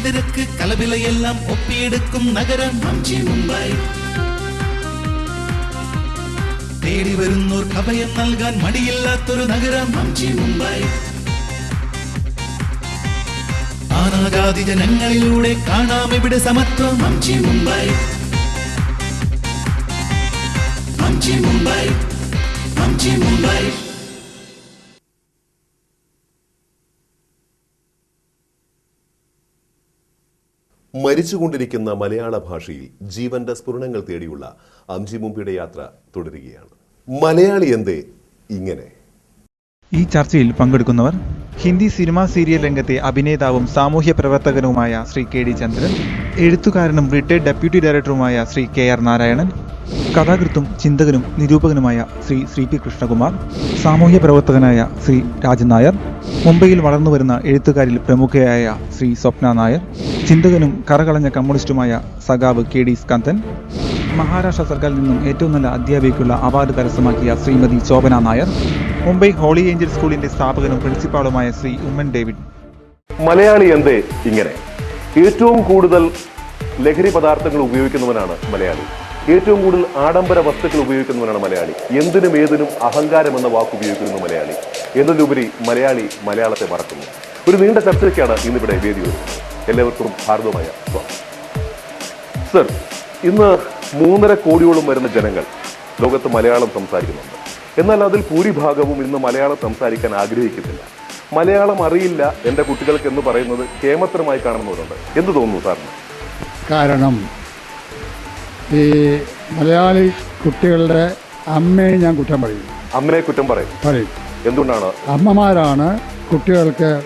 തിരക്ക് കലവിലയെല്ലാം ഒപ്പിയെടുക്കും നഗരം അംജി മുംബൈ തേടി വരുന്നോർക്ക് അഭയം നൽകാൻ മടിയില്ലാത്തൊരു നഗരം അംജി മുംബൈ നാനാജാതി ജനങ്ങളിലൂടെ കാണാം ഇവിടെ സമത്വം അംജി മുംബൈ അംജി മുംബൈ അംജി മുംബൈ മരിച്ചുകൊണ്ടിരിക്കുന്ന മലയാള ഭാഷയിൽ ജീവന്റെ സ്ഫുരണങ്ങൾ തേടിയുള്ള അംജി മുമ്പിയുടെ യാത്ര തുടരുകയാണ്. മലയാളി എന്തേ ഇങ്ങനെ? ഈ ചർച്ചയിൽ പങ്കെടുക്കുന്നവർ ഹിന്ദി സിനിമാ സീരിയൽ രംഗത്തെ അഭിനേതാവും സാമൂഹ്യ പ്രവർത്തകനുമായ ശ്രീ കെ ഡി ചന്ദ്രൻ എഴുത്തുകാരനും റിട്ടയർഡ് ഡെപ്യൂട്ടി ഡയറക്ടറുമായ ശ്രീ കെ ആർ നാരായണൻ കഥാകൃത്തും ചിന്തകനും നിരൂപകനുമായ ശ്രീ ശ്രീ പി കൃഷ്ണകുമാർ സാമൂഹ്യ പ്രവർത്തകനായ ശ്രീ രാജൻ നായർ മുംബൈയിൽ വളർന്നുവരുന്ന എഴുത്തുകാരിൽ പ്രമുഖയായ ശ്രീ സ്വപ്ന നായർ ചിന്തകനും കറകളഞ്ഞ കമ്മ്യൂണിസ്റ്റുമായ സഖാവ് കെ ഡി സ്കന്ദൻ മഹാരാഷ്ട്ര സർക്കാരിൽ നിന്നും ഏറ്റവും നല്ല അധ്യാപികയ്ക്കുള്ള അവാർഡ് കരസ്ഥമാക്കിയ ശ്രീമതി ശോഭന നായർ മുംബൈ ഹോളി ഏഞ്ചൽ സ്കൂളിന്റെ സ്ഥാപകനും പ്രിൻസിപ്പാളുമായ ശ്രീ ഉമ്മൻ ഡേവിഡ്. മലയാളി എന്തേ ഇങ്ങനെ? ഏറ്റവും കൂടുതൽ ലഹരി പദാർത്ഥങ്ങൾ ഉപയോഗിക്കുന്നവനാണ് മലയാളി. ഏറ്റവും കൂടുതൽ ആഡംബര വസ്തുക്കൾ ഉപയോഗിക്കുന്നവനാണ് മലയാളി. എന്തിനും ഏതിനും അഹങ്കാരം എന്ന വാക്ക് ഉപയോഗിക്കുന്നു മലയാളി. എന്നതിലുപരി മലയാളി മലയാളത്തെ മറക്കുന്നു. ഒരു നീണ്ട ചർച്ചയ്ക്കാണ് ഇന്നിവിടെ വേദി ഒരുക്കുന്നത്. എല്ലാവർക്കും ഭാരതമായ സർ ഇന്ന് മൂന്നര കോടിയോളം വരുന്ന ജനങ്ങൾ ലോകത്ത് മലയാളം സംസാരിക്കുന്നുണ്ട്. എന്നാൽ അതിൽ ഭൂരിഭാഗവും ഇന്ന് മലയാളം സംസാരിക്കാൻ ആഗ്രഹിക്കുന്നില്ല. മലയാളം അറിയില്ല എന്റെ കുട്ടികൾക്ക് എന്ന് പറയുന്നത് കേമത്രമായി കാണുന്നവരുണ്ട്. എന്ത് തോന്നുന്നു സാറിന്? കാരണം ഈ മലയാളി കുട്ടികളുടെ അമ്മയെ ഞാൻ കുറ്റം പറയും. അമ്മയെ കുറ്റം പറയും. പറയും. എന്തുകൊണ്ടാണ്? അമ്മമാരാണ് കുട്ടികൾക്ക്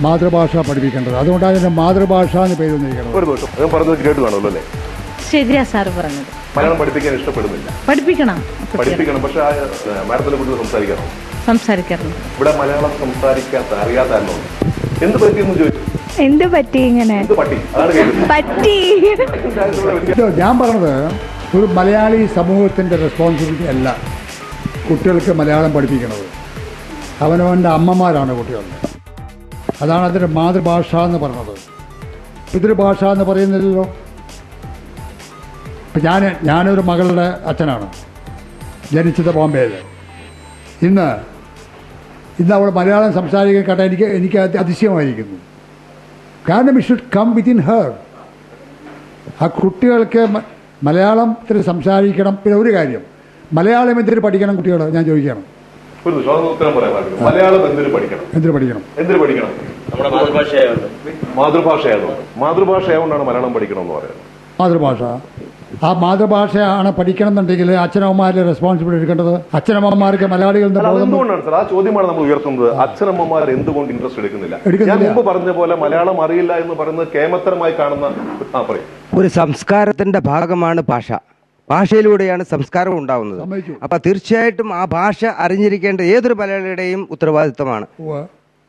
മാതൃഭാഷ പഠിപ്പിക്കേണ്ടത്. അതുകൊണ്ടാണ് അതിന്റെ മാതൃഭാഷ എന്ന് പേര് വന്നിരിക്കുന്നത്. ശരിയാ സാർ പറഞ്ഞത്. മലയാളം പഠിപ്പിക്കാൻ ഇഷ്ടപ്പെടുന്നില്ല. പഠിപ്പിക്കണം. പഠിപ്പിക്കണം. പക്ഷെ മാഡത്തിനെ കുറിച്ച് സംസാരിക്കണം സംസാരിക്കാറുണ്ട്. ഇവിടെ മലയാളം സംസാരിക്കാത്ത അറിയാത്ത എന്ത് പറ്റിയെന്ന് ചോദിച്ചു? എന്ത് പറ്റി ഇങ്ങനെ? പറ്റി? ഞാൻ പറഞ്ഞത് ഒരു മലയാളി സമൂഹത്തിന്റെ റെസ്പോൺസിബിലിറ്റി അല്ല കുട്ടികൾക്ക് മലയാളം പഠിപ്പിക്കുന്നത് അവനവന്റെ അമ്മമാരാണ് കുട്ടികളുടെ അതാണ് അതിന്റെ മാതൃഭാഷ എന്ന് പറഞ്ഞത്. പിതൃഭാഷ എന്ന് പറയുന്നില്ലല്ലോ. ഇപ്പം ഞാൻ ഞാനൊരു മകളുടെ അച്ഛനാണ്. ജനിച്ചത് ബോംബെയിൽ ഇന്ന് ഇന്ന് അവൾ മലയാളം സംസാരിക്കാൻ കേട്ടാൽ എനിക്ക് എനിക്ക് അത് അതിശയമായിരിക്കുന്നു. കാരണം it should come within her ആ കുട്ടികൾക്ക് മലയാളം മലയാളത്തിൽ സംസാരിക്കണം. പിന്നെ ഒരു കാര്യം. മലയാളം എന്തിനു പഠിക്കണം കുട്ടികൾ ഞാൻ ചോദിക്കണം മലയാളം എന്തിനു പഠിക്കണം? എന്തിനു പഠിക്കണം? എന്തിനു പഠിക്കണം? മാതൃഭാഷയായതുകൊണ്ട്. മാതൃഭാഷയായതുകൊണ്ടാണ് മലയാളം പഠിക്കണം എന്ന് പറയുന്നത്. മാതൃഭാഷ. ആ മാതൃഭാഷയാണ് പഠിക്കണം എന്നുണ്ടെങ്കിൽ അച്ഛനമ്മമാരുടെ റെസ്പോൺസിബിലിറ്റി എടുക്കേണ്ടത്. അച്ഛനമ്മമാർക്ക് മലയാളികൾ എന്തുകൊണ്ടാണ് സാർ? ആ ചോദ്യമാണ് നമ്മൾ ഉയർത്തുന്നത്. അച്ഛനമ്മമാർ എന്തുകൊണ്ട് ഇൻട്രസ്റ്റ് എടുക്കുന്നില്ല. ഞാൻ മുമ്പ് പറഞ്ഞ പോലെ മലയാളം അറിയില്ല എന്ന് പറയുന്നത് കേമത്തരമായി കാണുന്ന ഒരു സംസ്കാരത്തിന്റെ ഭാഗമാണ് ഭാഷ. ഭാഷയിലൂടെയാണ് സംസ്കാരം ഉണ്ടാവുന്നത്. അപ്പൊ തീർച്ചയായിട്ടും ആ ഭാഷ അറിഞ്ഞിരിക്കേണ്ട ഏതൊരു മലയാളിയുടെയും ഉത്തരവാദിത്തമാണ്.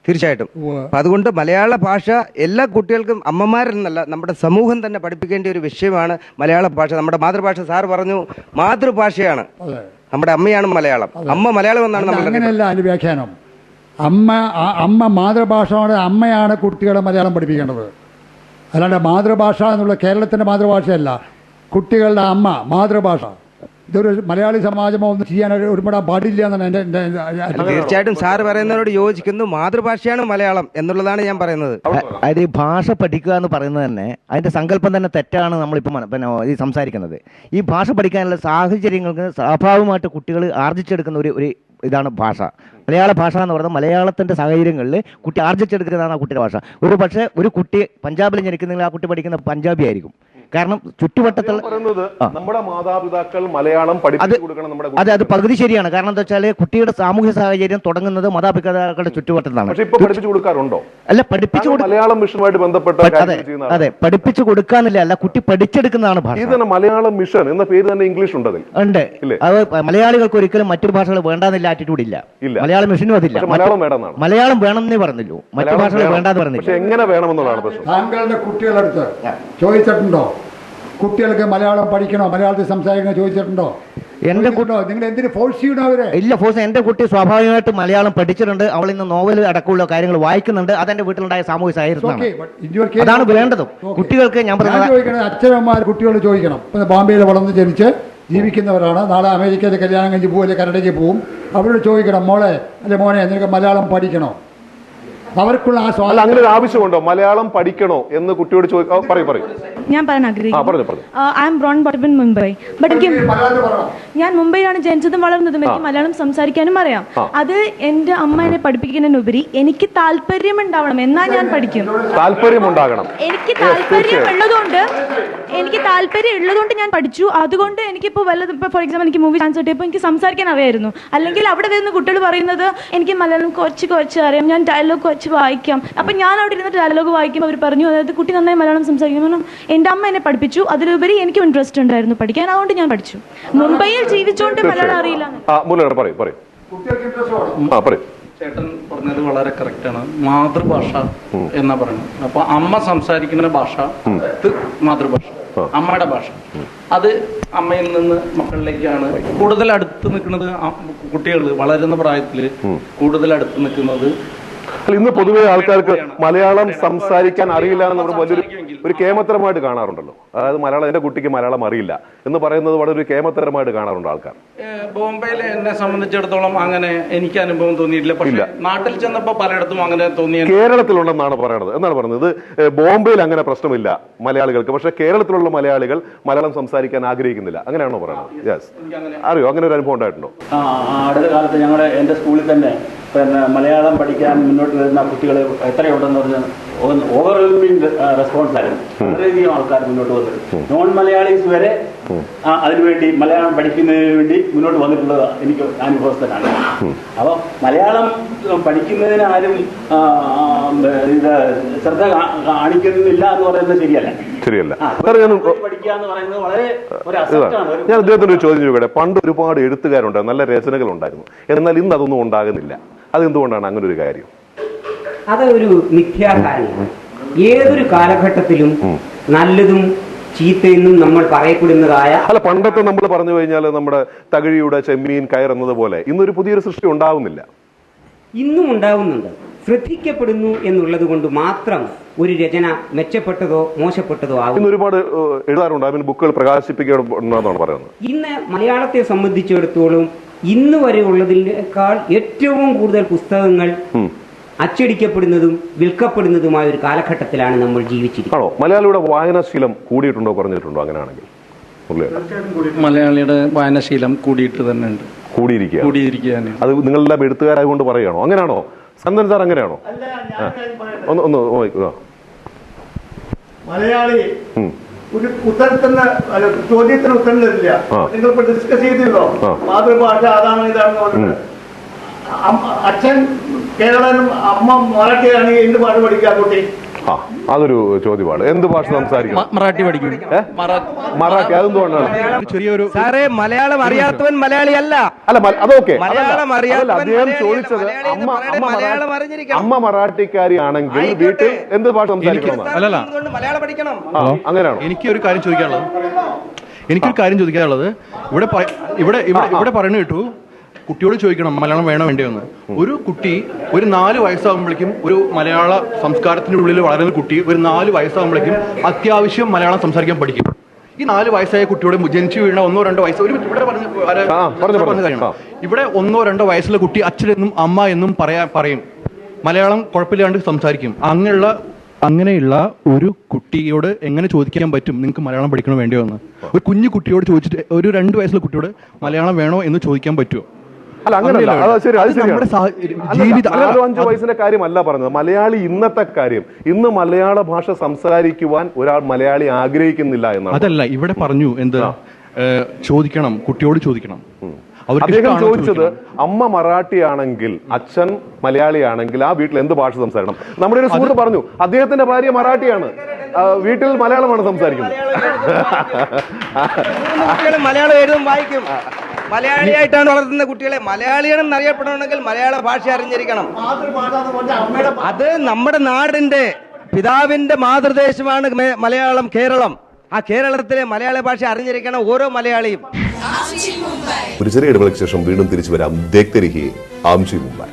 തീർച്ചയായിട്ടും. അപ്പൊ അതുകൊണ്ട് മലയാള ഭാഷ എല്ലാ കുട്ടികൾക്കും അമ്മമാരെന്നല്ല നമ്മുടെ സമൂഹം തന്നെ പഠിപ്പിക്കേണ്ട ഒരു വിഷയമാണ് മലയാള ഭാഷ. നമ്മുടെ മാതൃഭാഷ സാർ പറഞ്ഞു മാതൃഭാഷയാണ്. നമ്മുടെ അമ്മയാണ് മലയാളം. അമ്മ മലയാളം എന്നാണ് നമ്മൾ അങ്ങനെയല്ല അതിന്റെ വ്യാഖ്യാനം. അമ്മ അമ്മ മാതൃഭാഷയുടെ അമ്മയാണ് കുട്ടികളെ മലയാളം പഠിപ്പിക്കേണ്ടത്. അല്ലാണ്ട് മാതൃഭാഷ എന്നുള്ള കേരളത്തിന്റെ മാതൃഭാഷയല്ല കുട്ടികളുടെ അമ്മ മാതൃഭാഷ. ഇതൊരു മലയാളി സമാജമോ ഒന്നും ചെയ്യാൻ ഒരുപാട് പാടില്ല എന്നാണ് എന്റെ എന്റെ തീർച്ചയായിട്ടും സാർ പറയുന്നതിനോട് യോജിക്കുന്നു. മാതൃഭാഷയാണ് മലയാളം എന്നുള്ളതാണ് ഞാൻ പറയുന്നത്. അതായത് ഈ ഭാഷ പഠിക്കുക എന്ന് പറയുന്നത് തന്നെ അതിന്റെ സങ്കല്പം തന്നെ തെറ്റാണ് നമ്മളിപ്പോൾ മന- പിന്നെ ഈ സംസാരിക്കുന്നത്. ഈ ഭാഷ പഠിക്കാനുള്ള സാഹചര്യങ്ങൾക്ക് സ്വാഭാവികമായിട്ട് കുട്ടികൾ ആർജിച്ചെടുക്കുന്ന ഒരു ഒരു ഇതാണ് ഭാഷ. മലയാള ഭാഷ എന്ന് പറയുന്നത് മലയാളത്തിന്റെ സാഹചര്യങ്ങളിൽ കുട്ടി ആർജിച്ചെടുക്കുന്നതാണ് ആ കുട്ടിയുടെ ഭാഷ. ഒരു പക്ഷേ ഒരു കുട്ടി പഞ്ചാബിൽ ജനിക്കുന്നെങ്കിൽ ആ കുട്ടി പഠിക്കുന്ന പഞ്ചാബി ആയിരിക്കും. കാരണം ചുറ്റുവട്ടത്തുള്ള പറയുന്നത് നമ്മുടെ മാതാപിതാക്കൾ മലയാളം അത് പഠിപ്പിച്ചു കൊടുക്കണം നമ്മുടെ അതെ. പകുതി ശരിയാണ്. കാരണം എന്താ വെച്ചാൽ കുട്ടിയുടെ സാമൂഹ്യ സാഹചര്യം തുടങ്ങുന്നത് മാതാപിതാക്കളുടെ ചുറ്റുവട്ടത്താണ്. പക്ഷെ ഇപ്പൊ പഠിപ്പിച്ചു കൊടുക്കാറുണ്ടോ? അല്ല പഠിപ്പിച്ചു മലയാളം മിഷനുമായിട്ട് ബന്ധപ്പെട്ട അതെ കാര്യങ്ങൾ ചെയ്യുന്ന അതെ. പഠിപ്പിച്ചു കൊടുക്കാനില്ല. അല്ല കുട്ടി പഠിച്ചെടുക്കുന്നതാണ് ഭാഷ. ഇത് മലയാളം മിഷൻ എന്ന പേര് തന്നെ ഇംഗ്ലീഷ് ഉണ്ട്. അതിൽ ഉണ്ട്? അത് മലയാളികൾക്ക് ഒരിക്കലും മറ്റു ഭാഷകൾ വേണ്ടാന്നില്ല ആറ്റിറ്റ്യൂഡ് ഇല്ല. മലയാളം മിഷനും അതില്ല. മലയാളം വേണമെന്നാണ്. മലയാളം വേണമെന്നേ പറഞ്ഞുള്ളൂ. മറ്റു ഭാഷകൾ വേണ്ടെന്ന് പറഞ്ഞില്ല. എങ്ങനെ വേണമെന്നുള്ളതാണ് താങ്കളുടെ കുട്ടികളടുത്ത് ചോദിച്ചിട്ടുണ്ടോ? കുട്ടികൾക്ക് മലയാളം പഠിക്കണോ? മലയാളത്തിൽ സംസാരിക്കണോ ചോദിച്ചിട്ടുണ്ടോ? എന്റെ കുട്ടോ നിങ്ങൾ എന്തിനു ഫോഴ്സ് ചെയ്യണോ അവരെ? ഇല്ല ഫോഴ്സ് എന്റെ കുട്ടി സ്വാഭാവികമായിട്ട് മലയാളം പഠിച്ചിട്ടുണ്ട്. അവൾ ഇന്ന് നോവൽ അടക്കമുള്ള കാര്യങ്ങൾ വായിക്കുന്നുണ്ട്. അതെന്റെ വീട്ടിലുണ്ടായ സാമൂഹ്യ സാഹചര്യം അതാണ് വേണ്ടതും. കുട്ടികൾക്ക് ഞാൻ പറഞ്ഞു ചോദിക്കണത് അച്ഛനമ്മമാർ കുട്ടികളോട് ചോദിക്കണം. ബോംബെയിൽ വളർന്ന് ജനിച്ച് ജീവിക്കുന്നവരാണ്. നാളെ അമേരിക്കയിലെ കല്യാണം കഴിഞ്ഞ് പോകും അല്ലെങ്കിൽ കനഡയ്ക്ക് പോവും. അവരോട് ചോദിക്കണം മോളെ അല്ലെ മോനെ നിനക്ക് മലയാളം പഠിക്കണോ? അവർക്കുള്ള ആ അല്ല സ്വാതന്ത്ര്യം അങ്ങനെ ഒരു ആവശ്യമുണ്ടോ? മലയാളം പഠിക്കണോ എന്ന് കുട്ടിയോട് ചോദിക്കാം പറയൂ പറയൂ. ഞാൻ പറയാൻ ആഗ്രഹിക്കുന്നു. I'm born Mumbai but എനിക്ക് ഞാൻ മുംബൈയിലാണ് ജനിച്ചതും വളർന്നതും എനിക്ക് മലയാളം സംസാരിക്കാനും അറിയാം. അത് എന്റെ അമ്മ എന്നെ പഠിപ്പിക്കുന്നതിനുപരി എനിക്ക് താല്പര്യം ഉണ്ടാവണം എന്നാ ഞാൻ പഠിക്കും. താല്പര്യം ഉണ്ടാകണം എനിക്ക് താല്പര്യം ഉള്ളതുകൊണ്ട് എനിക്ക് താല്പര്യം ഉള്ളതുകൊണ്ട് ഞാൻ പഠിച്ചു. അതുകൊണ്ട് എനിക്കിപ്പോൾ വല്ലതും ഇപ്പോൾ ഫോർ എക്സാമ്പിൾ എനിക്ക് മൂവി ചാൻസ് കിട്ടിയപ്പോൾ എനിക്ക് സംസാരിക്കാൻ അറിയായിരുന്നു. അല്ലെങ്കിൽ അവിടെ വരുന്ന കുട്ടികൾ പറയുന്നത് എനിക്ക് മലയാളം കുറച്ച് കുറച്ച് അറിയാം. ഞാൻ ഡയലോഗ് കുറച്ച് വായിക്കാം. അപ്പം ഞാൻ അവിടെ ഇരുന്നിട്ട് ഡയലോഗ് വായിക്കുമ്പോൾ അവർ പറഞ്ഞു അതായത് കുട്ടി നന്നായി മലയാളം സംസാരിക്കും കാരണം എന്റെ അമ്മ എന്നെ പഠിപ്പിച്ചു. അതിലുപരി എനിക്കും ഇൻട്രസ്റ്റ് ഉണ്ടായിരുന്നു പഠിക്കാൻ. അതുകൊണ്ട് ഞാൻ പഠിച്ചു. മുംബൈയിൽ ജീവിച്ചുകൊണ്ട് മലയാളം അറിയില്ല. ആ മുരളി പറയൂ പറയൂ. ആ പറയൂ. ചേട്ടൻ പറഞ്ഞത് വളരെ കറക്റ്റാണ് മാതൃഭാഷ എന്നാ പറയുന്നത്. അപ്പൊ അമ്മ സംസാരിക്കുന്ന ഭാഷ മാതൃഭാഷ അമ്മയുടെ ഭാഷ. അത് അമ്മയിൽ നിന്ന് മക്കളിലേക്കാണ് കൂടുതൽ അടുത്ത് നിൽക്കുന്നത് കുട്ടികൾ വളരുന്ന പ്രായത്തിൽ കൂടുതൽ അടുത്ത് നിൽക്കുന്നത് അല്ല ഇന്ന് പൊതുവേ ആൾക്കാർക്ക് മലയാളം സംസാരിക്കാൻ അറിയില്ല എന്ന് പറയുമ്പോൾ വലിയൊരു ഒരു കേമത്തരമായിട്ട് കാണാറുണ്ടല്ലോ. അതായത് മലയാളം എന്റെ കുട്ടിക്ക് മലയാളം അറിയില്ല എന്ന് പറയുന്നത് വളരെ ഒരു കേമത്തരമായിട്ട് കാണാറുണ്ട് ആൾക്കാർ. ബോംബെയിലെ എന്നെ സംബന്ധിച്ചിടത്തോളം അങ്ങനെ എനിക്ക് അനുഭവം തോന്നിയിട്ടില്ല. പക്ഷെ നാട്ടിൽ ചെന്നപ്പോ പലയിടത്തും അങ്ങനെ തോന്നിയ കേരളത്തിലുണ്ടെന്നാണ് പറയുന്നത് എന്നാണ് പറയുന്നത്? ഇത് ബോംബെയിൽ അങ്ങനെ പ്രശ്നമില്ല മലയാളികൾക്ക്. പക്ഷെ കേരളത്തിലുള്ള മലയാളികൾ മലയാളം സംസാരിക്കാൻ ആഗ്രഹിക്കുന്നില്ല. അങ്ങനെയാണോ പറയുന്നത് യെസ് അറിയോ? അങ്ങനെ ഒരു അനുഭവം ഉണ്ടായിട്ടുണ്ടോ? അടുത്ത കാലത്ത് ഞങ്ങളുടെ എന്റെ സ്കൂളിൽ തന്നെ പിന്നെ മലയാളം പഠിക്കാൻ മുന്നോട്ട് വരുന്ന കുട്ടികൾ എത്രയുണ്ടെന്ന് പറഞ്ഞാൽ ഓവർവെൽമിംഗ് റെസ്പോൺസ് ആയിരുന്നു. വളരെയധികം ആൾക്കാർ മുന്നോട്ട് വന്നിട്ടുണ്ട് നോൺ മലയാളീസ് വരെ അതിനുവേണ്ടി മലയാളം പഠിക്കുന്നതിന് വേണ്ടി മുന്നോട്ട് വന്നിട്ടുള്ളത് എനിക്ക് അനുഭവസ്ഥനാണ്. അപ്പോൾ മലയാളം പഠിക്കുന്നതിന് ആരും ഇത് ശ്രദ്ധ കാണിക്കുന്നില്ല എന്ന് പറയുന്നത് ശരിയല്ല. ശരിയല്ല. ഞാൻ അദ്ദേഹത്തിന്റെ ഞാൻ അദ്ദേഹത്തിന് ഒരു ചോദ്യം ചോദിക്കട്ടെ? പണ്ട് ഒരുപാട് എഴുത്തുകാരുണ്ടായിരുന്നു നല്ല രചനകൾ ഉണ്ടായിരുന്നു എന്നാൽ ഇന്ന് അതൊന്നും ഉണ്ടാകുന്നില്ല. അതെന്തുകൊണ്ടാണ് അങ്ങനെ ഒരു കാര്യം? അതൊരു മിഥ്യാധാരണയാണ് ഏതൊരു കാലഘട്ടത്തിലും നല്ലതും ചീത്തയെന്നും നമ്മൾ പറയപ്പെടുന്നതായ അല്ല പണ്ടത്തെ നമ്മൾ പറഞ്ഞു കഴിഞ്ഞാൽ നമ്മുടെ തകഴിയുടെ ചെമ്മീൻ കയറുന്നത് പോലെ ഇന്നൊരു പുതിയൊരു സൃഷ്ടി ഉണ്ടാവുന്നില്ല. ഇന്നും ഉണ്ടാവുന്നുണ്ട്. ശ്രദ്ധിക്കപ്പെടുന്നു എന്നുള്ളത് കൊണ്ട് മാത്രം ഒരു രചന മെച്ചപ്പെട്ടതോ മോശപ്പെട്ടതോ ആകും. ഇന്ന് ഒരുപാട് എഴുതാറുണ്ട്. അതിന് ബുക്കുകൾ പറയുന്നത്. ഇന്ന് മലയാളത്തെ സംബന്ധിച്ചിടത്തോളം ഇന്ന് വരെ ഉള്ളതിനേക്കാൾ ഏറ്റവും കൂടുതൽ പുസ്തകങ്ങൾ അച്ചടിക്കപ്പെടുന്നതും വിൽക്കപ്പെടുന്നതുമായ ഒരു കാലഘട്ടത്തിലാണ് നമ്മൾ ജീവിച്ചിരിക്കുന്നത്. മലയാളിയുടെ വായനാശീലം കൂടിയിട്ടുണ്ടോ കുറഞ്ഞിട്ടുണ്ടോ അങ്ങനെയാണെങ്കിൽ? മലയാളിയുടെ വായനാശീലം കൂടിയിട്ട് തന്നെ ഉണ്ട് കൂടിയിരിക്കുക കൂടിയിരിക്കുകയാണ്. അത് നിങ്ങളെല്ലാം എഴുത്തുകാരായതുകൊണ്ട് പറയുകയാണോ? അങ്ങനെയാണോ? സന്തൻ സാർ അങ്ങനെയാണോ. ഒന്ന് ഒന്ന് ആ. മലയാളി. ഒരു ഉത്തരത്തിന് ചോദ്യത്തിന് ഉത്തരം തരില്ല നിങ്ങൾ നിങ്ങളിപ്പോ ഡിസ്കസ് ചെയ്തില്ലോ. മാതൃഭാഷ അതാണ് ഇതാണ് അച്ഛൻ കേരളനും അമ്മ മറാഠിയാണെങ്കിൽ എന്ത് പാട്ട് പഠിക്കുക കുട്ടി? ആ അതൊരു ചോദ്യമാണ്. എന്ത് ഭാഷ സംസാരിക്കും മറാഠി പഠിക്കും? മറാഠി അതെന്തുകൊണ്ടാണ് ചെറിയൊരു സാറേ മലയാളം അറിയാത്തവൻ മലയാളി അല്ല അല്ല അതൊക്കെ. മലയാളം. അറിയാത്തവൻ അദ്ദേഹം. ചോദിച്ചത് അമ്മ അമ്മ മലയാളം മറാഠി- അമ്മ മറാഠിക്കാരി ആണെങ്കിൽ വീട്ടിൽ എന്ത് ഭാഷ സംസാരിക്കണം? അല്ലല്ല. മലയാളം പഠിക്കണം. അങ്ങനെയാണോ? എനിക്ക് ഒരു കാര്യം ചോദിക്കാനുള്ളത്. എനിക്കൊരു കാര്യം ചോദിക്കാനുള്ളത്. ഇവിടെ ഇവിടെ ഇവിടെ ഇവിടെ പറയുന്നത് കേട്ടു. കുട്ടിയോട് ചോദിക്കണം മലയാളം വേണോ വേണ്ടയോന്ന്? ഒരു കുട്ടി ഒരു നാല് വയസ്സാകുമ്പോഴേക്കും ഒരു മലയാള സംസ്കാരത്തിന്റെ ഉള്ളിൽ വളരുന്ന കുട്ടി ഒരു നാല് വയസ്സാകുമ്പോഴേക്കും അത്യാവശ്യം മലയാളം സംസാരിക്കാൻ പഠിക്കും. ഈ നാല് വയസ്സായ കുട്ടിയോട് ജനിച്ചു വീണ ഒന്നോ രണ്ടോ വയസ്സ് ഒരു ഇവിടെ പറഞ്ഞു, പറഞ്ഞ കാര്യമാണ്. ഇവിടെ ഒന്നോ രണ്ടോ വയസ്സിലെ കുട്ടി അച്ഛനെന്നും അമ്മ എന്നും പറയാ പറയും മലയാളം കുഴപ്പമില്ലാണ്ട് സംസാരിക്കും. അങ്ങനെയുള്ള അങ്ങനെയുള്ള ഒരു കുട്ടിയോട് എങ്ങനെ ചോദിക്കാൻ പറ്റും? നിങ്ങൾക്ക് മലയാളം പഠിക്കണോ വേണ്ടിയോ? എന്ന്. ഒരു കുഞ്ഞു കുട്ടിയോട് ചോദിച്ചിട്ട് ഒരു രണ്ട് വയസ്സുള്ള കുട്ടിയോട് മലയാളം വേണോ? എന്ന് ചോദിക്കാൻ പറ്റുമോ? അല്ല അങ്ങനെയല്ല? അത് ശരി അത് ശരിയാണ്. അഞ്ചു വയസ്സിന്റെ കാര്യമല്ല പറഞ്ഞത്. മലയാളി ഇന്നത്തെ കാര്യം ഇന്ന് മലയാള ഭാഷ സംസാരിക്കുവാൻ ഒരാൾ മലയാളി ആഗ്രഹിക്കുന്നില്ല എന്നാണ്. അതല്ല ഇവിടെ പറഞ്ഞു എന്ത്? ചോദിക്കണം കുട്ടിയോട് ചോദിക്കണം. അദ്ദേഹം ചോദിച്ചത് അമ്മ മറാഠിയാണെങ്കിൽ അച്ഛൻ മലയാളിയാണെങ്കിൽ ആ വീട്ടിൽ എന്ത് ഭാഷ സംസാരിക്കണം? നമ്മുടെ ഒരു സുഹൃത്ത് പറഞ്ഞു അദ്ദേഹത്തിന്റെ ഭാര്യ മറാഠിയാണ്. വീട്ടിൽ മലയാളമാണ് സംസാരിക്കുന്നത്. മലയാളം എഴുതും വായിക്കും. മലയാളിയായിട്ടാണ് വളർത്തുന്ന കുട്ടികളെ മലയാളിയാണെന്ന് അറിയപ്പെടണമെങ്കിൽ മലയാള ഭാഷ അറിഞ്ഞിരിക്കണം. അത് നമ്മുടെ നാടിന്റെ പിതാവിന്റെ മാതൃദേശമാണ് മലയാളം കേരളം. ആ കേരളത്തിലെ മലയാള ഭാഷ അറിഞ്ഞിരിക്കണം ഓരോ മലയാളിയും. ഒരു ചെറിയ ഇടവേളയ്ക്ക് ശേഷം വീണ്ടും തിരിച്ചു വരാം ദേക്തരിഹി ആംജി Mumbai.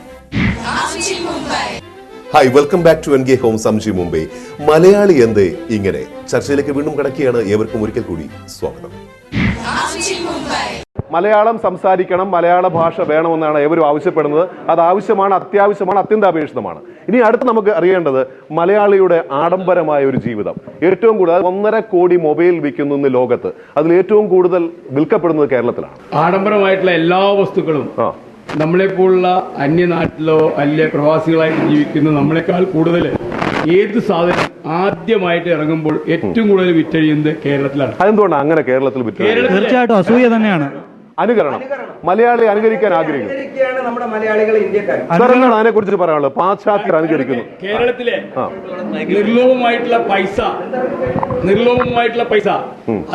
Hi welcome back to N K home Samji Mumbai. Malayali എന്ത്? ഇങ്ങനെ. ചർച്ചയിലേക്ക് വീണ്ടും കടക്കുകയാണ്. ഏവർക്കും ഒരിക്കൽ കൂടി സ്വാഗതം. മലയാളം സംസാരിക്കണം മലയാള ഭാഷ വേണമെന്നാണ് ഏവരും ആവശ്യപ്പെടുന്നത്. അത് ആവശ്യമാണ് അത്യാവശ്യമാണ് അത്യന്താപേക്ഷിതമാണ്. ഇനി അടുത്ത് നമുക്ക് അറിയേണ്ടത് മലയാളിയുടെ ആഡംബരമായ ഒരു ജീവിതം. ഏറ്റവും കൂടുതൽ ഒന്നര കോടി മൊബൈൽ വിൽക്കുന്നു ഇന്ന് ലോകത്ത്. അതിൽ ഏറ്റവും കൂടുതൽ വിൽക്കപ്പെടുന്നത് കേരളത്തിലാണ്. ആഡംബരമായിട്ടുള്ള എല്ലാ വസ്തുക്കളും നമ്മളെ പോലുള്ള അന്യനാട്ടിലോ അല്ലെ പ്രവാസികളായിട്ട് ജീവിക്കുന്ന നമ്മളെക്കാൾ കൂടുതൽ ഏത് സാധനം ആദ്യമായിട്ട് ഇറങ്ങുമ്പോൾ ഏറ്റവും കൂടുതൽ വിറ്റഴിയുന്നത് കേരളത്തിലാണ്. അതെന്തുകൊണ്ടാണ് അങ്ങനെ കേരളത്തിൽ വിറ്റഴിയുന്നത്? തീർച്ചയായിട്ടും അസൂയ തന്നെയാണ്. അനുകരണം. മലയാളി അനുകരിക്കാൻ ആഗ്രഹിക്കുന്നു. നമ്മുടെ മലയാളികൾ ഇന്ത്യക്കാർ. സാർ എന്താണ് അതിനെ കുറിച്ച് പറയാനുള്ളത്. പാശ്ചാത്യർ അനുകരിക്കുന്നു. കേരളത്തിലെ നിർലോഭമായിട്ടുള്ള പൈസ നിർലോഭമായിട്ടുള്ള പൈസ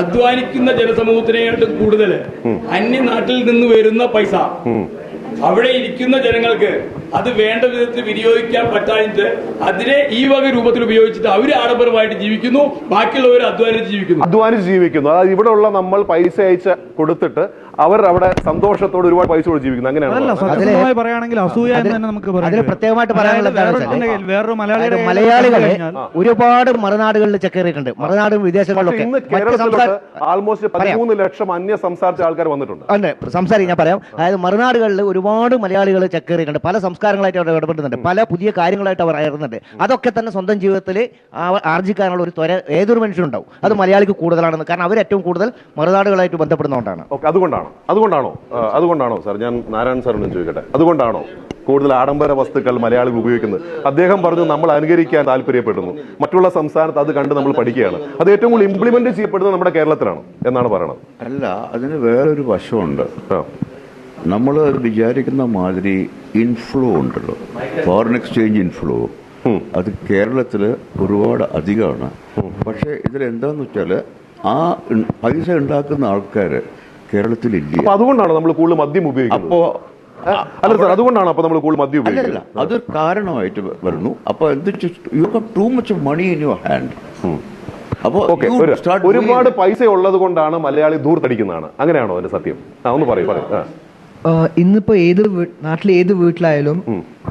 അധ്വാനിക്കുന്ന ജനസമൂഹത്തിനെക്കാട്ടും കൂടുതൽ അന്യനാട്ടിൽ നിന്ന് വരുന്ന പൈസ അവിടെ ഇരിക്കുന്ന ജനങ്ങൾക്ക് അത് വേണ്ട വിധത്തിൽ വിനിയോഗിക്കാൻ പറ്റാഞ്ഞിട്ട് അതിനെ ഈ വക രൂപത്തിൽ ഉപയോഗിച്ചിട്ട് അവർ ആഡംബരമായിട്ട് ജീവിക്കുന്നു ബാക്കിയുള്ളവർ അധ്വാനിച്ച് ജീവിക്കുന്നു. അധ്വാനിച്ച് ജീവിക്കുന്നു. അതായത് ഇവിടെ ഉള്ള നമ്മൾ പൈസ അയച്ച് കൊടുത്തിട്ട് അവർ അവിടെ സന്തോഷത്തോടെ ഒരുപാട് പൈസ കൊടുത്ത് ജീവിക്കുന്നു. അതല്ല അങ്ങനെയാണ് പറയുകയാണെങ്കിൽ അസൂയ എന്ന് തന്നെ നമുക്ക് പ്രത്യേകമായിട്ട് പറയാനുള്ളത് വേറൊരു- മലയാളികൾ മലയാളികളെ അതായത് ഒരുപാട് മറുനാടുകളിൽ ചെക്കേറിയിട്ടുണ്ട്. മറുനാടും വിദേശങ്ങളിലൊക്കെ. ആൾമോസ്റ്റ് പതിമൂന്ന് ലക്ഷം അന്യ സംസാരിച്ച ആൾക്കാർ വന്നിട്ടുണ്ട്. ഉണ്ട്. സംസാരിക്കും ഞാൻ പറയാം. അതായത് മറുനാടുകളിൽ ഒരുപാട് മലയാളികൾ ചെക്കേറിയിട്ടുണ്ട്. പല സംസ്കാരങ്ങളായിട്ട് അവർ ഇടപെടുന്നുണ്ട് പല പുതിയ കാര്യങ്ങളായിട്ട് അവർ ഇറങ്ങുന്നുണ്ട് അതൊക്കെ തന്നെ സ്വന്തം ജീവിതത്തിൽ ആർജിക്കാനുള്ള ഒരു ത്വര ഏതൊരു മനുഷ്യനുണ്ടാവും. അത് മലയാളിക്ക് കൂടുതലാണെന്ന്. കാരണം അവർ ഏറ്റവും കൂടുതൽ മറുനാടുകളായിട്ട് ബന്ധപ്പെടുന്നതുകൊണ്ടാണ്. ഓക്കെ അതുകൊണ്ടാണോ? അതുകൊണ്ടാണോ? അതുകൊണ്ടാണോ? സാർ ഞാൻ നാരായണൻ സാറിനോട് ചോദിക്കട്ടെ. അതുകൊണ്ടാണോ കൂടുതൽ ആഡംബര വസ്തുക്കൾ മലയാളികൾ ഉപയോഗിക്കുന്നത്? അദ്ദേഹം പറഞ്ഞു നമ്മൾ അനുകരിക്കാൻ താല്പര്യപ്പെടുന്നു. മറ്റുള്ള സംസ്ഥാനത്ത് അത് കണ്ട് നമ്മൾ പഠിക്കുകയാണ്. അത് ഏറ്റവും കൂടുതൽ ഇംപ്ലിമെന്റ് ചെയ്യപ്പെടുന്നത് നമ്മുടെ കേരളത്തിലാണ് എന്നാണ് പറയുന്നത് അല്ല അതിന് വേറൊരു വശമുണ്ട്. നമ്മൾ വിചാരിക്കുന്ന മാതിരി ഇൻഫ്ലോ ഉണ്ടല്ലോ. ഫോറിൻ എക്സ്ചേഞ്ച് ഇൻഫ്ലോ അത് കേരളത്തിൽ ഒരുപാട് അധികമാണ്. പക്ഷേ ഇതിലെന്താന്ന് വെച്ചാൽ ആ പൈസ ഉണ്ടാക്കുന്ന ആൾക്കാർ കേരളത്തിലില്ല അപ്പൊ അതുകൊണ്ടാണ് നമ്മൾ കൂടുതൽ മദ്യം ഉപയോഗിക്കുന്നത്. അപ്പോ അല്ല സാർ അതുകൊണ്ടാണ് അപ്പൊ നമ്മൾ കൂടുതൽ മദ്യം അല്ലല്ല ഉപയോഗിക്കുന്നത്. അതൊരു കാരണമായിട്ട് വരുന്നു. അപ്പൊ എന്ത് you have too much money in your hand അപ്പോൾ ഓക്കെ ഒരുപാട് പൈസ ഉള്ളത് കൊണ്ടാണ് മലയാളി ധൂർത്തടിക്കുന്നതാണ് അങ്ങനെയാണോ അതിന്റെ സത്യം? ആ ഒന്ന് പറയൂ പറയൂ. ആ. ഇന്നിപ്പോ ഏത് നാട്ടിലെ ഏത് വീട്ടിലായാലും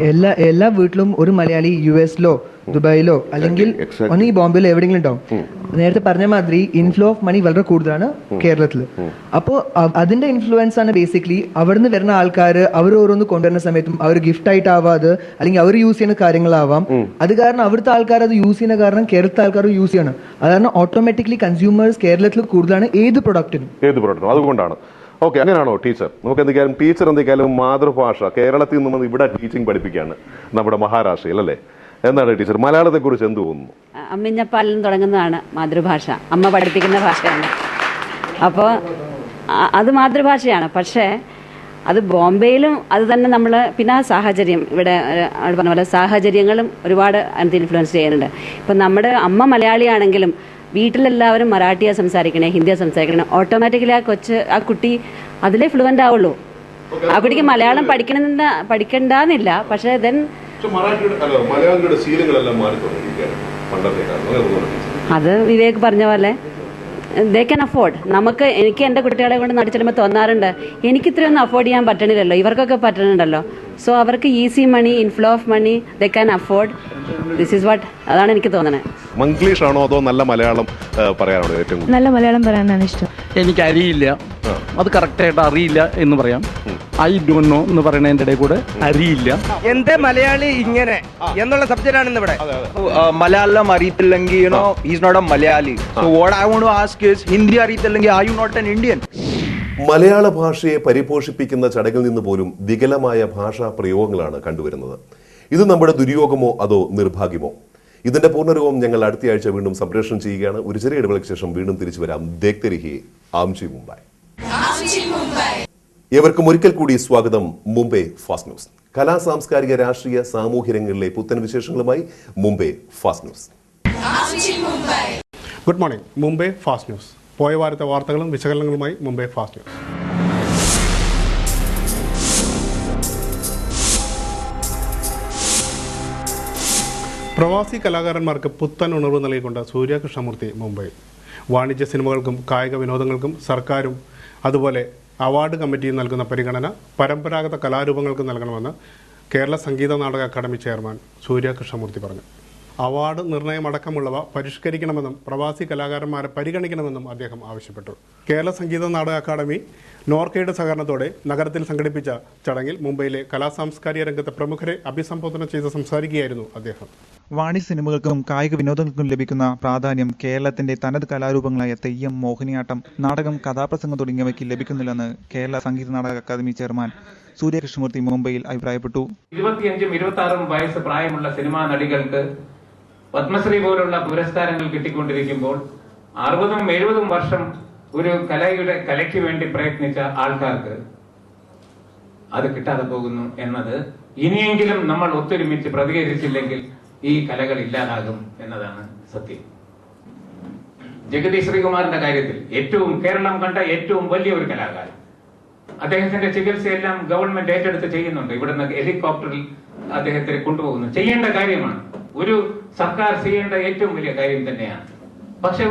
എല്ലാ എല്ലാ വീട്ടിലും ഒരു മലയാളി യു എസിലോ ദുബായിലോ അല്ലെങ്കിൽ ഒന്ന് ഈ ബോംബെയിലോ എവിടെയെങ്കിലും ഉണ്ടാവും. നേരത്തെ പറഞ്ഞ മാതിരി ഇൻഫ്ലോ ഓഫ് മണി വളരെ കൂടുതലാണ് കേരളത്തിൽ അപ്പോൾ അതിന്റെ ഇൻഫ്ലുവൻസ് ആണ് ബേസിക്കലി അവിടുന്ന് വരുന്ന ആൾക്കാർ അവർ ഓരോന്ന് കൊണ്ടുവരുന്ന സമയത്തും അവർ ഗിഫ്റ്റ് ആയിട്ട് ആവാത് അല്ലെങ്കിൽ അവർ യൂസ് ചെയ്യുന്ന കാര്യങ്ങളാവാം. അത് കാരണം അവിടുത്തെ ആൾക്കാർ അത് യൂസ് ചെയ്യുന്ന കാരണം കേരളത്തെ ആൾക്കാർ യൂസ് ചെയ്യണം. അത് കാരണം ഓട്ടോമാറ്റിക്കലി കൺസ്യൂമേഴ്സ് കേരളത്തിൽ കൂടുതലാണ് ഏത് പ്രൊഡക്റ്റിനും ഏത് പ്രൊഡക്റ്റും അതുകൊണ്ടാണ്. ഓക്കെ അങ്ങനെയാണോ ടീച്ചർ? നമുക്ക് എന്തൊക്കെയാലും ടീച്ചർ എന്തൊക്കെയാലും മാതൃഭാഷ കേരളത്തിൽ നിന്ന് ഇവിടെ ടീച്ചിങ് പഠിപ്പിക്കുകയാണ് നമ്മുടെ മഹാരാഷ്ട്രയിൽ അല്ലേ? എന്താണ് ടീച്ചർ മലയാളത്തെ കുറിച്ച് എന്ത് തോന്നുന്നു? അമ്മിഞ്ഞപ്പാലിൽ നിന്ന് തുടങ്ങുന്നതാണ് മാതൃഭാഷ. അമ്മ പഠിപ്പിക്കുന്ന ഭാഷയാണ്. അപ്പോൾ അത് മാതൃഭാഷയാണ്. പക്ഷേ അത് ബോംബെയിലും അത് തന്നെ നമ്മൾ പിന്നെ ആ സാഹചര്യം ഇവിടെ പറഞ്ഞ പോലെ സാഹചര്യങ്ങളും ഒരുപാട് അതിനകത്ത് ഇൻഫ്ലുവൻസ് ചെയ്യുന്നുണ്ട് ഇപ്പം നമ്മുടെ അമ്മ മലയാളിയാണെങ്കിലും വീട്ടിലെല്ലാവരും മറാഠിയാണ് സംസാരിക്കണേ ഹിന്ദിയാണ് സംസാരിക്കണേ. ഓട്ടോമാറ്റിക്കലി ആ കൊച്ച് ആ കുട്ടി അതിലേ ഫ്ലുവന്റ് ആവുള്ളൂ. ആ കുട്ടിക്ക് മലയാളം പഠിക്കണമെന്ന് പഠിക്കണ്ടെന്നില്ല. പക്ഷേ ദെൻ അത് വിവേക് പറഞ്ഞ പോലെ ദേ ക്യാൻ അഫോർഡ് നമുക്ക് എനിക്ക് എന്റെ കുട്ടികളെ കൊണ്ട് നടിച്ചിടുമ്പോൾ തോന്നാറുണ്ട് എനിക്ക് ഇത്രയൊന്നും അഫോർഡ് ചെയ്യാൻ പറ്റണില്ലല്ലോ ഇവർക്കൊക്കെ പറ്റണുണ്ടല്ലോ സോ അവർക്ക് easy money inflow of money they can afford this is what അതാണ് എനിക്ക് തോന്നുന്നത്. മംഗ്ലീഷ് ആണോ അതോ നല്ല മലയാളം പറയാനാണോ ഏറ്റവും നല്ല മലയാളം പറയാനാണ് ഇഷ്ടം. എനിക്ക് അറിയില്ല അത് കറക്റ്റായിട്ട് അറിയില്ല എന്ന് പറയാം. ഐ ഡോണ്ട് നോ എന്ന് പറയുന്നതിന്റെ ഇടയിൽ കൂടെ അറിയില്ല എന്റെ മലയാളി ഇങ്ങനെ എന്നുള്ള സബ്ജക്റ്റ് ആണ് ഇവിടെ? Malayalam അറിയത്തില്ലെങ്കിൽ you know is not a Malayali. So what I want to ask is Hindi അറിയത്തില്ലെങ്കിൽ I you not an Indian മലയാള ഭാഷയെ പരിപോഷിപ്പിക്കുന്ന ചടങ്ങിൽ നിന്ന് പോലും വികലമായ ഭാഷാ പ്രയോഗങ്ങളാണ് കണ്ടുവരുന്നത്. ഇത് നമ്മുടെ ദുര്യോഗമോ അതോ നിർഭാഗ്യമോ? ഇതിന്റെ പൂർണരൂപം ഞങ്ങൾ അടുത്തയാഴ്ച വീണ്ടും സംപ്രേഷണം ചെയ്യുകയാണ്. ഒരു ചെറിയ ഇടവേളയ്ക്ക് ശേഷം വീണ്ടും തിരിച്ചു വരാം. ദേക്തരിഹി ആംജി മുംബൈ. ഏവർക്കും ഒരിക്കൽ കൂടി സ്വാഗതം. Mumbai fast news. കലാ സാംസ്കാരിക രാഷ്ട്രീയ സാമൂഹ്യ രംഗങ്ങളിലെ പുത്തൻ വിശേഷങ്ങളുമായി Mumbai fast news. Good morning. Mumbai fast news. പോയ വാരത്തെ വാർത്തകളും വിശകലനങ്ങളുമായി മുംബൈ ഫാസ്റ്റ് ന്യൂസ്. പ്രവാസി കലാകാരന്മാർക്ക് പുത്തൻ ഉണർവ് നൽകിക്കൊണ്ട് സൂര്യകൃഷ്ണമൂർത്തി മുംബൈ. വാണിജ്യ സിനിമകൾക്കും കായിക വിനോദങ്ങൾക്കും സർക്കാരും അതുപോലെ അവാർഡ് കമ്മിറ്റിയും നൽകുന്ന പരിഗണന പരമ്പരാഗത കലാരൂപങ്ങൾക്ക് നൽകണമെന്ന് കേരള സംഗീത നാടക അക്കാദമി ചെയർമാൻ സൂര്യകൃഷ്ണമൂർത്തി പറഞ്ഞു. അവാർഡ് നിർണയമടക്കമുള്ളവ പരിഷ്കരിക്കണമെന്നും പ്രവാസി കലാകാരന്മാരെ പരിഗണിക്കണമെന്നും അദ്ദേഹം ആവശ്യപ്പെട്ടു. കേരള സംഗീത നാടക അക്കാദമി നോർക്കയുടെ സഹകരണത്തോടെ നഗരത്തിൽ സംഘടിപ്പിച്ച ചടങ്ങിൽ മുംബൈയിലെ കലാസാംസ്കാരിക രംഗത്തെ പ്രമുഖരെ അഭിസംബോധന ചെയ്ത് സംസാരിക്കുകയായിരുന്നു അദ്ദേഹം. വാണി സിനിമകൾക്കും കായിക വിനോദങ്ങൾക്കും ലഭിക്കുന്ന പ്രാധാന്യം കേരളത്തിന്റെ തനത് കലാരൂപങ്ങളായ തെയ്യം മോഹിനിയാട്ടം നാടകം കഥാപ്രസംഗം തുടങ്ങിയവയ്ക്ക് ലഭിക്കുന്നില്ലെന്ന് കേരള സംഗീത നാടക അക്കാദമി ചെയർമാൻ സൂര്യകൃഷ്ണമൂർത്തി മുംബൈയിൽ അഭിപ്രായപ്പെട്ടു. ഇരുപത്തിയഞ്ചും ഇരുപത്തി ആറും വയസ്സ് പ്രായമുള്ള സിനിമാ നടികൾക്ക് പത്മശ്രീ പോലുള്ള പുരസ്കാരങ്ങൾ കിട്ടിക്കൊണ്ടിരിക്കുമ്പോൾ അറുപതും എഴുപതും വർഷം ഒരു കലയുടെ കലയ്ക്ക് വേണ്ടി പ്രയത്നിച്ച ആൾക്കാർക്ക് അത് കിട്ടാതെ പോകുന്നു എന്നത് ഇനിയെങ്കിലും നമ്മൾ ഒത്തൊരുമിച്ച് പ്രതികരിച്ചില്ലെങ്കിൽ ഈ കലകൾ ഇല്ലാതാകും എന്നതാണ് സത്യം. ജഗതി ശ്രീകുമാറിന്റെ കാര്യത്തിൽ ഏറ്റവും കേരളം കണ്ട ഏറ്റവും വലിയ ഒരു കലാകാരൻ. അദ്ദേഹത്തിന്റെ ചികിത്സയെല്ലാം ഗവൺമെന്റ് ഏറ്റെടുത്ത് ചെയ്യുന്നുണ്ട്. ഇവിടുന്ന് ഹെലികോപ്റ്ററിൽ അദ്ദേഹത്തെ കൊണ്ടുപോകുന്നു. ചെയ്യേണ്ട കാര്യമാണ്. ഒരു സർക്കാർ ചെയ്യേണ്ട ഏറ്റവും വലിയ കാര്യം തന്നെയാണ്. പക്ഷെ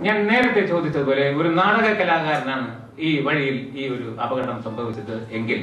ഞാൻ നേരത്തെ ചോദിച്ചതുപോലെ ഒരു നാടക കലാകാരനാണ് ഈ വഴിയിൽ ഈ ഒരു അപകടം സംഭവിച്ചത് എങ്കിൽ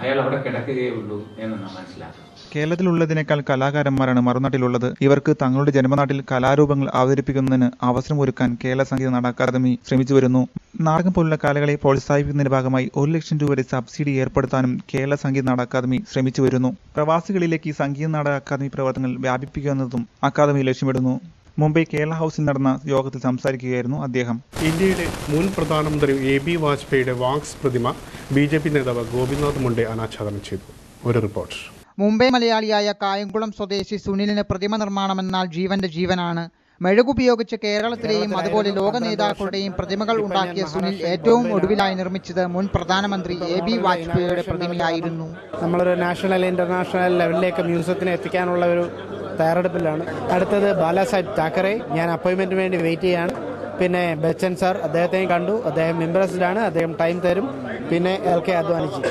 അയാൾ അവിടെ കിടക്കുകയേ ഉള്ളൂ എന്ന് നാം മനസ്സിലാക്കണം കേരളത്തിലുള്ളതിനേക്കാൾ കലാകാരന്മാരാണ് മറുനാട്ടിലുള്ളത്. ഇവർക്ക് തങ്ങളുടെ ജന്മനാട്ടിൽ കലാരൂപങ്ങൾ അവതരിപ്പിക്കുന്നതിന് അവസരമൊരുക്കാൻ കേരള സംഗീത നാടക അക്കാദമി ശ്രമിച്ചു വരുന്നു നാടകം പോലുള്ള കലകളെ പ്രോത്സാഹിപ്പിക്കുന്നതിന്റെ ഭാഗമായി ഒരു ലക്ഷം രൂപ വരെ സബ്സിഡി ഏർപ്പെടുത്താനും കേരള സംഗീത നാടക അക്കാദമി ശ്രമിച്ചു വരുന്നു പ്രവാസികളിലേക്ക് സംഗീത നാടക അക്കാദമി പ്രവർത്തനങ്ങൾ വ്യാപിപ്പിക്കുന്നതും അക്കാദമി ലക്ഷ്യമിടുന്നു. മുംബൈ കേരള ഹൗസിൽ നടന്ന യോഗത്തിൽ സംസാരിക്കുകയായിരുന്നു അദ്ദേഹം. ഇന്ത്യയുടെ മുൻ പ്രധാനമന്ത്രി എ ബി വാജ്പേയിയുടെ വാക്സ് പ്രതിമ ബി ജെ പി നേതാവ് ഗോപിനാഥ് മുണ്ടെ അനാച്ഛാദനം ചെയ്തു. ഒരു റിപ്പോർട്ട്. മുംബൈ മലയാളിയായ കായംകുളം സ്വദേശി സുനിലിന് പ്രതിമ നിർമ്മാണം എന്നാൽ ജീവന്റെ ജീവനാണ്. മെഴുകുപയോഗിച്ച് കേരളത്തിലെയും അതുപോലെ ലോക നേതാക്കളുടെയും പ്രതിമകൾ ഉണ്ടാക്കിയ സുനിൽ ഏറ്റവും ഒടുവിലായി നിർമ്മിച്ചത് മുൻ പ്രധാനമന്ത്രി എ ബി വാജ്പേയിയുടെ പ്രതിമയായിരുന്നു. നമ്മളൊരു നാഷണൽ ഇന്റർനാഷണൽ ലെവലിലേക്ക് മ്യൂസിയത്തിനെ എത്തിക്കാനുള്ള ഒരു തയ്യാറെടുപ്പിലാണ്. അടുത്തത് ബാലാസാഹിബ് താക്കറെ. ഞാൻ അപ്പോയിൻമെന്റിന് വേണ്ടി വെയിറ്റ് ചെയ്യാണ്. പിന്നെ ബച്ചൻ സാർ അദ്ദേഹത്തെയും കണ്ടു. അദ്ദേഹം ഇംപ്രസ്ഡ് ആണ്. അദ്ദേഹം ടൈം തരും. പിന്നെ എൽ കെ അദ്വാനിജി.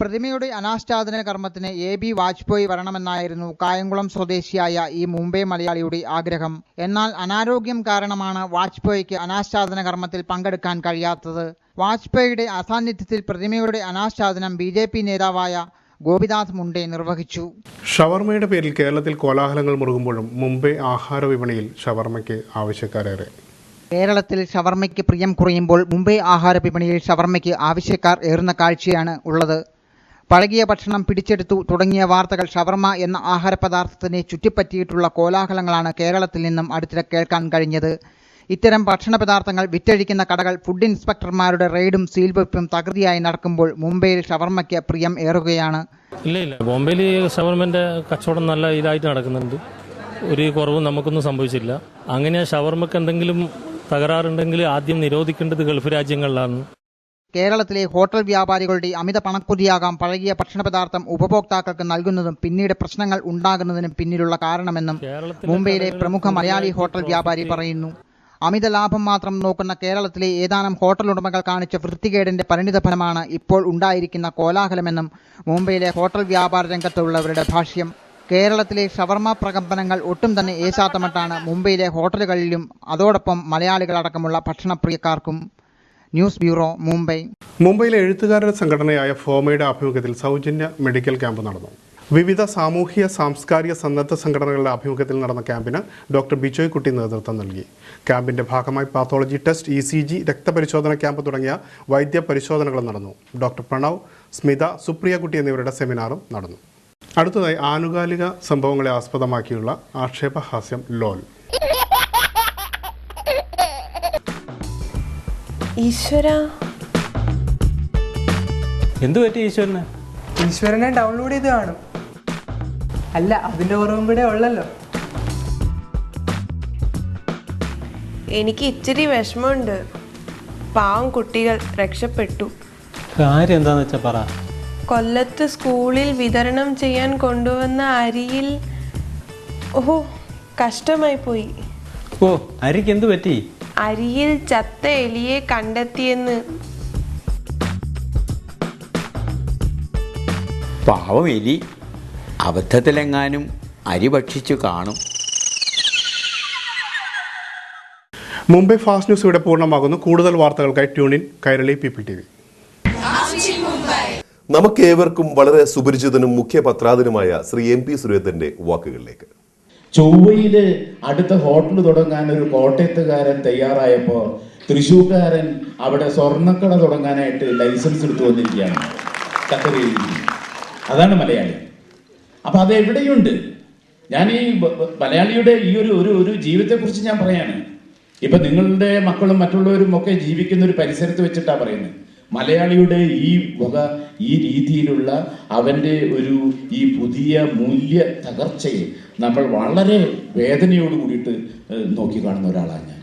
പ്രതിമയുടെ അനാച്ഛാദന കർമ്മത്തിന് എ ബി വാജ്പേയി വരണമെന്നായിരുന്നു കായംകുളം സ്വദേശിയായ ഈ മുംബൈ മലയാളിയുടെ ആഗ്രഹം. എന്നാൽ അനാരോഗ്യം കാരണമാണ് വാജ്പേയിക്ക് അനാച്ഛാദന കർമ്മത്തിൽ പങ്കെടുക്കാൻ കഴിയാത്തത്. വാജ്പേയിയുടെ അസാന്നിധ്യത്തിൽ പ്രതിമയുടെ അനാച്ഛാദനം ബി ജെ പി നേതാവായ ഗോപിനാഥ് മുണ്ടെ നിർവഹിച്ചു. ഷവർമയുടെ പേരിൽ കേരളത്തിൽ കോലാഹലങ്ങൾ മുറുകുമ്പോഴും മുംബൈ ആഹാര വിപണിയിൽ ഷവർമയ്ക്ക് ആവശ്യക്കാരേറെ. കേരളത്തിൽ ഷവർമ്മയ്ക്ക് പ്രിയം കുറയുമ്പോൾ മുംബൈ ആഹാര വിപണിയിൽ ഷവർമ്മയ്ക്ക് ആവശ്യക്കാർ ഏറുന്ന കാഴ്ചയാണ് ഉള്ളത്. പഴകിയ ഭക്ഷണം പിടിച്ചെടുത്തു തുടങ്ങിയ വാർത്തകൾ ഷവർമ എന്ന ആഹാര പദാർത്ഥത്തിനെ ചുറ്റിപ്പറ്റിയിട്ടുള്ള കോലാഹലങ്ങളാണ് കേരളത്തിൽ നിന്നും അടുത്തിടെ കേൾക്കാൻ കഴിഞ്ഞത്. ഇത്തരം ഭക്ഷണ പദാർത്ഥങ്ങൾ വിറ്റഴിക്കുന്ന കടകൾ ഫുഡ് ഇൻസ്പെക്ടർമാരുടെ റെയ്ഡും സീൽവെപ്പും തകൃതിയായി നടക്കുമ്പോൾ മുംബൈയിൽ ഷവർമയ്ക്ക് പ്രിയം ഏറുകയാണ്. ഇല്ല ഇല്ല. ബോംബെയിൽ ഷവർമന്റെ കച്ചവടം നല്ല ഇതായിട്ട് നടക്കുന്നുണ്ട്. ഒരു കുറവും നമുക്കൊന്നും സംഭവിച്ചില്ല. അങ്ങനെ ഷവർമക്ക് എന്തെങ്കിലും തകരാറുണ്ടെങ്കിൽ ആദ്യം നിരോധിക്കേണ്ടത് ഗൾഫ് രാജ്യങ്ങളിലാണ്. കേരളത്തിലെ ഹോട്ടൽ വ്യാപാരികളുടെ അമിത പണക്കുതിയാകാം പഴകിയ ഭക്ഷണപദാർത്ഥം ഉപഭോക്താക്കൾക്ക് നൽകുന്നതും പിന്നീട് പ്രശ്നങ്ങൾ ഉണ്ടാകുന്നതിനും പിന്നിലുള്ള കാരണമെന്നും മുംബൈയിലെ പ്രമുഖ മലയാളി ഹോട്ടൽ വ്യാപാരി പറയുന്നു അമിത ലാഭം മാത്രം നോക്കുന്ന കേരളത്തിലെ ഏതാനും ഹോട്ടൽ ഉടമകൾ കാണിച്ച വൃത്തികേടിന്റെ പരിണിതഫലമാണ് ഇപ്പോൾ ഉണ്ടായിരിക്കുന്ന കോലാഹലമെന്നും മുംബൈയിലെ ഹോട്ടൽ വ്യാപാര രംഗത്തുള്ളവരുടെ ഭാഷ്യം. കേരളത്തിലെ ഷവർമ പ്രകമ്പനങ്ങൾ ഒട്ടും തന്നെ ഏശാത്തമട്ടാണ് മുംബൈയിലെ ഹോട്ടലുകളിലും അതോടൊപ്പം മലയാളികളടക്കമുള്ള ഭക്ഷണപ്രിയക്കാർക്കും. News bureau Mumbai. മുംബൈയിലെ എഴുത്തുകാരുടെ സംഘടനയായ ഫോമയുടെ ആഭിമുഖ്യത്തിൽ സൗജന്യ മെഡിക്കൽ ക്യാമ്പ് നടന്നു. വിവിധ സാമൂഹിക സാംസ്കാരിക സന്നദ്ധ സംഘടനകളുടെ ആഭിമുഖ്യത്തിൽ നടന്ന ക്യാമ്പിന് ഡോക്ടർ ബിജോയ് കുട്ടി നേതൃത്വം നൽകി. ക്യാമ്പിന്റെ ഭാഗമായി pathology test E C G രക്തപരിശോധന camp തുടങ്ങിയ വൈദ്യ നടന്നു. ഡോക്ടർ പ്രണവ് സ്മിത സുപ്രിയ കുട്ടി എന്നിവരുടെ സെമിനാറും നടന്നു. അടുത്തതായി ആനുകാലിക സംഭവങ്ങളെ ആസ്പദമാക്കിയുള്ള ആക്ഷേപഹാസ്യം ലോൽ. ഈശ്വര. എന്തു പറ്റി ഈശ്വരന്? ഈശ്വരനെ ഡൗൺലോഡ് ചെയ്ത് കാണും. അല്ല അതിന്റെ കുറവും കൂടെ ഉള്ളല്ലോ. എനിക്ക് ഇച്ചിരി വിഷമമുണ്ട്. പാവം കുട്ടികൾ രക്ഷപ്പെട്ടു. കാര്യം എന്താന്ന് വെച്ചാ പറ. കൊല്ലത്ത് സ്കൂളിൽ വിതരണം ചെയ്യാൻ കൊണ്ടുവന്ന അരിയിൽ ഓഹോ കഷ്ടമായി പോയി. ഓ അരിക്ക് എന്തു പറ്റി? അരിയിൽ ചത്ത എലിയെ കണ്ടെത്തിയെന്ന്. പാവം എലി അബദ്ധത്തിലെങ്ങാനും അരി ഭക്ഷിച്ചു കാണും. മുംബൈ ഫാസ്റ്റ് ന്യൂസ് ഇവിടെ പൂർണമാകുന്നു. കൂടുതൽ വാർത്തകൾക്കായി tune in Kairali people T V നമുക്കേവർക്കും വളരെ സുപരിചിതനും മുഖ്യ പത്രാധിനുമായ ശ്രീ എം പി സുരേന്ദ്രന്റെ വാക്കുകളിലേക്ക്. ചൊവ്വയിൽ അടുത്ത ഹോട്ടൽ തുടങ്ങാൻ ഒരു കോട്ടയത്തുകാരൻ തയ്യാറായപ്പോൾ തൃശ്ശൂർക്കാരൻ അവിടെ സ്വർണക്കട തുടങ്ങാനായിട്ട് ലൈസൻസ് എടുത്തു വന്നിരിക്കുകയാണ്. കത്തറിയിൽ അതാണ് മലയാളി. അപ്പൊ അത് എവിടെയുണ്ട്? ഞാൻ ഈ മലയാളിയുടെ ഈ ഒരു ഒരു ഒരു ജീവിതത്തെക്കുറിച്ച് ഞാൻ പറയാണ്. ഇപ്പൊ നിങ്ങളുടെ മക്കളും മറ്റുള്ളവരും ഒക്കെ ജീവിക്കുന്ന ഒരു പരിസരത്ത് വെച്ചിട്ടാ പറയുന്നത്. മലയാളിയുടെ ഈ വക ഈ രീതിയിലുള്ള അവന്റെ ഒരു ഈ പുതിയ മൂല്യ തകർച്ചയെ നമ്മൾ വളരെ വേദനയോട് കൂടിയിട്ട് നോക്കി കാണുന്ന ഒരാളാണ് ഞാൻ.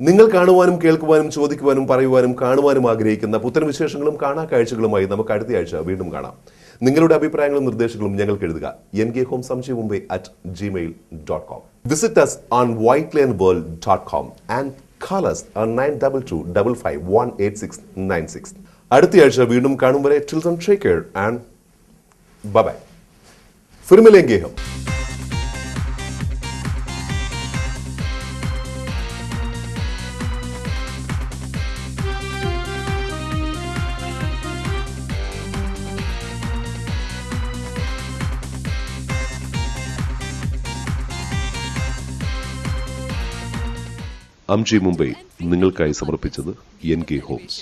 നിങ്ങൾ കാണുവാനും കേൾക്കുവാനും ചോദിക്കുവാനും പറയുവാനും കാണുവാനും ആഗ്രഹിക്കുന്ന പുത്തൻ വിശേഷങ്ങളും കാണാ കാഴ്ചകളുമായി നമുക്ക് അടുത്ത ആഴ്ച വീണ്ടും കാണാം. നിങ്ങളുടെ അഭിപ്രായങ്ങളും നിർദ്ദേശങ്ങളും ഞങ്ങൾക്ക് എഴുതുക. എൻ കെ ഹോം സംശയ Mumbai at Gmail dot com visit us on white line world dot com and call us on nine double two double five one eight six nine six അടുത്ത ആഴ്ച വീണ്ടും കാണും വരെ ചിൽഡ്രൻ കെയർ ആൻഡ് ബൈ ഫിർമിലെങ്കേ ഹം അംജി മുംബൈ നിങ്ങൾക്കായി സമർപ്പിച്ചത് എൻ കെ ഹോംസ്